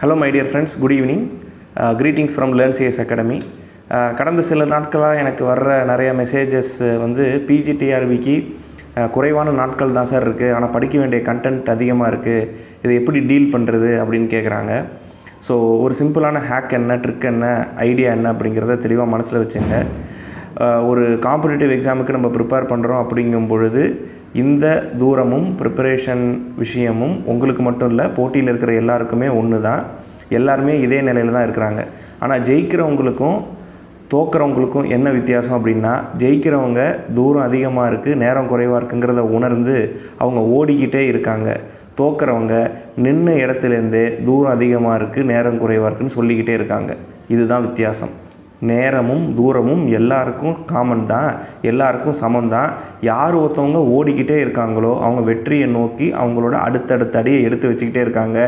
Hello my dear friends good evening greetings from learn CS academy கடந்த சில நாட்களாக எனக்கு வர்ற நிறைய மெசேஜஸ் uh, வந்து பிஜிடிஆர்விக்கு uh, குறைவான நாட்கள் தான் சார் இருக்குது ஆனால் படிக்க வேண்டிய கண்டென்ட் அதிகமாக இருக்குது இதை எப்படி டீல் பண்ணுறது அப்படின்னு கேட்குறாங்க ஸோ ஒரு சிம்பிளான ஹேக் என்ன ட்ரிக் என்ன ஐடியா என்ன அப்படிங்கிறத தெளிவாக மனசில் வச்சுங்க. ஒரு காம்படிட்டிவ் எக்ஸாமுக்கு நம்ம ப்ரிப்பேர் பண்ணுறோம் அப்படிங்கும் பொழுது இந்த தூரமும் ப்ரிப்பரேஷன் விஷயமும் உங்களுக்கு மட்டும் இல்லை போட்டியில் இருக்கிற எல்லாருக்குமே ஒன்று தான் எல்லாருமே இதே நிலையில் தான் இருக்கிறாங்க. ஆனால் ஜெயிக்கிறவங்களுக்கும் தோக்கிறவங்களுக்கும் என்ன வித்தியாசம் அப்படின்னா ஜெயிக்கிறவங்க தூரம் அதிகமாக இருக்குது நேரம் குறைவாக இருக்குங்கிறத உணர்ந்து அவங்க ஓடிக்கிட்டே இருக்காங்க. தோக்கிறவங்க நின்று இடத்துலேருந்தே தூரம் அதிகமாக இருக்குது நேரம் குறைவாக இருக்குன்னு சொல்லிக்கிட்டே இருக்காங்க. இதுதான் வித்தியாசம். நேரமும் தூரமும் எல்லாருக்கும் காமன் தான். எல்லாருக்கும் சமம் தான். யார் ஒருத்தவங்க ஓடிக்கிட்டே இருக்காங்களோ அவங்க வெற்றியை நோக்கி அவங்களோட அடுத்தடுத்த அடியை எடுத்து வச்சுக்கிட்டே இருக்காங்க.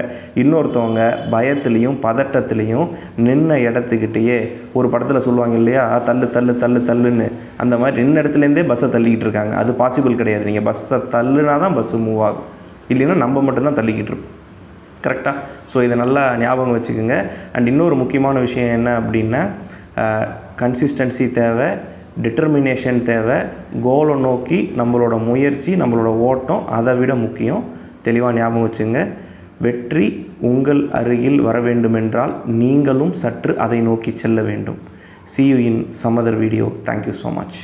இன்னொருத்தவங்க பயத்துலேயும் பதட்டத்துலேயும் நின்ன இடத்துக்கிட்டேயே ஒரு படத்தில் சொல்லுவாங்க இல்லையா தள்ளு தள்ளு தள்ளு தள்ளுன்னு. அந்த மாதிரி நின்ன இடத்துலேருந்தே பஸ்ஸை தள்ளிக்கிட்டு இருக்காங்க. அது பாசிபிள் கிடையாது. நீங்கள் பஸ்ஸை தள்ளுனா தான் பஸ்ஸு மூவ் ஆகும். இல்லைன்னா நம்ம மட்டும்தான் தள்ளிக்கிட்டு இருப்போம். கரெக்டாக ஸோ இதை நல்லா ஞாபகம் வச்சுக்கோங்க. அண்ட் இன்னொரு முக்கியமான விஷயம் என்ன அப்படின்னா கன்சிஸ்டன்சி தேவை டிட்டர்மினேஷன் தேவை கோலை நோக்கி நம்மளோட முயற்சி நம்மளோட ஓட்டம் அதை விட முக்கியம். தெளிவாக ஞாபகம் வச்சுங்க. வெற்றி உங்கள் அருகில் வர வேண்டுமென்றால் நீங்களும் சற்று அதை நோக்கி செல்ல வேண்டும். See you in some other video thank you so much